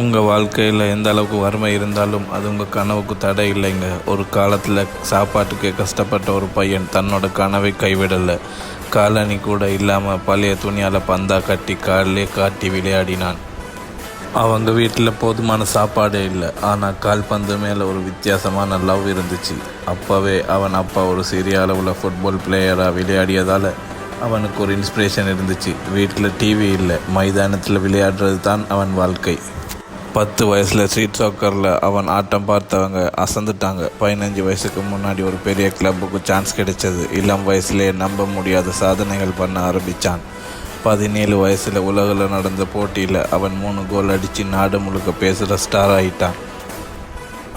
உங்கள் வாழ்க்கையில் எந்த அளவுக்கு வறுமை இருந்தாலும் அது உங்கள் கனவுக்கு தடை இல்லைங்க. ஒரு காலத்தில் சாப்பாட்டுக்கு கஷ்டப்பட்ட ஒரு பையன் தன்னோட கனவை கைவிடலை. காலணி கூட இல்லாமல் பழைய துணியால் பந்தா கட்டி காலிலே காட்டி விளையாடினான். அவங்க வீட்டில் போதுமான சாப்பாடே இல்லை. ஆனால் கால்பந்து மேலே ஒரு வித்தியாசமான லவ் இருந்துச்சு. அப்போவே அவன் அப்பா ஒரு சிறிய அளவில் ஃபுட்பால் பிளேயராக விளையாடியதால் அவனுக்கு ஒரு இன்ஸ்பிரேஷன் இருந்துச்சு. வீட்டில் டிவி இல்லை. மைதானத்தில் விளையாடுறது தான் அவன் வாழ்க்கை. பத்து வயசில் ஸ்ட்ரீட் சாக்கரில் அவன் ஆட்டம் பார்த்தவங்க அசந்துட்டாங்க. பதினஞ்சு வயசுக்கு முன்னாடி ஒரு பெரிய கிளப்புக்கு சான்ஸ் கிடைச்சது. இளம் வயசுலேயே நம்ப முடியாத சாதனைகள் பண்ண ஆரம்பித்தான் பதினேழு வயசில் உலகில் நடந்த போட்டியில் அவன் மூணு கோல் அடித்து நாடு முழுக்க பேசுகிற ஸ்டார் ஆகிட்டான்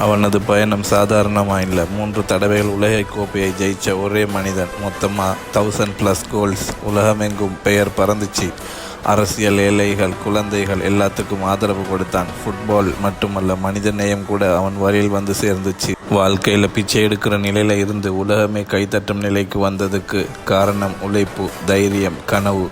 அவனது பயணம் சாதாரணமாக இல்லை. மூன்று தடவைகள் உலக கோப்பையை ஜெயித்த ஒரே மனிதன். மொத்தமாக தௌசண்ட் ப்ளஸ் கோல்ஸ் உலகமெங்கும் பெயர் பறந்துச்சு. அரசியல் ஏழைகள் குழந்தைகள் எல்லாத்துக்கும் ஆதரவு கொடுத்தான். ஃபுட்பால் மட்டுமல்ல மனித நேயம் கூட அவன் வழியில் வந்து சேர்ந்துச்சு. வாழ்க்கையில் பிச்சை எடுக்கிற நிலையில் இருந்து உலகமே கைத்தட்டும் நிலைக்கு வந்ததுக்கு காரணம் உழைப்பு தைரியம் கனவு.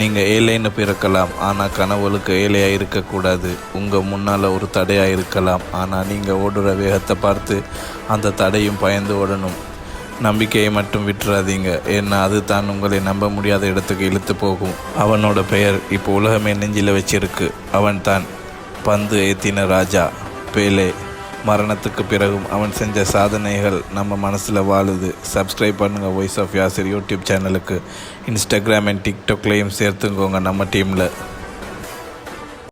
நீங்கள் ஏழைன்னு பிறக்கலாம் ஆனால் கனவுகளுக்கு ஏழையாக இருக்கக்கூடாது. உங்கள் முன்னால் ஒரு தடையாக இருக்கலாம் ஆனால் நீங்கள் ஓடுற வேகத்தை பார்த்து அந்த தடையும் பயந்து ஓடணும். நம்பிக்கையை மட்டும் விட்டுறாதீங்க. ஏன்னா அது தான் உங்களை நம்ப முடியாத இடத்துக்கு இழுத்து போகும். அவனோட பெயர் இப்போ உலகமே நெஞ்சில் வச்சிருக்கு. அவன் தான் பந்து ஏத்தின ராஜா. பேலே மரணத்துக்கு பிறகும் அவன் செஞ்ச சாதனைகள் நம்ம மனசில் வாழுது. சப்ஸ்கிரைப் பண்ணுங்கள் வாய்ஸ் ஆஃப் யாசர் யூடியூப் சேனலுக்கு இன்ஸ்டாகிராம் அண்ட் டிக்டாக்லேயும் சேர்த்துக்கோங்க நம்ம டீமில்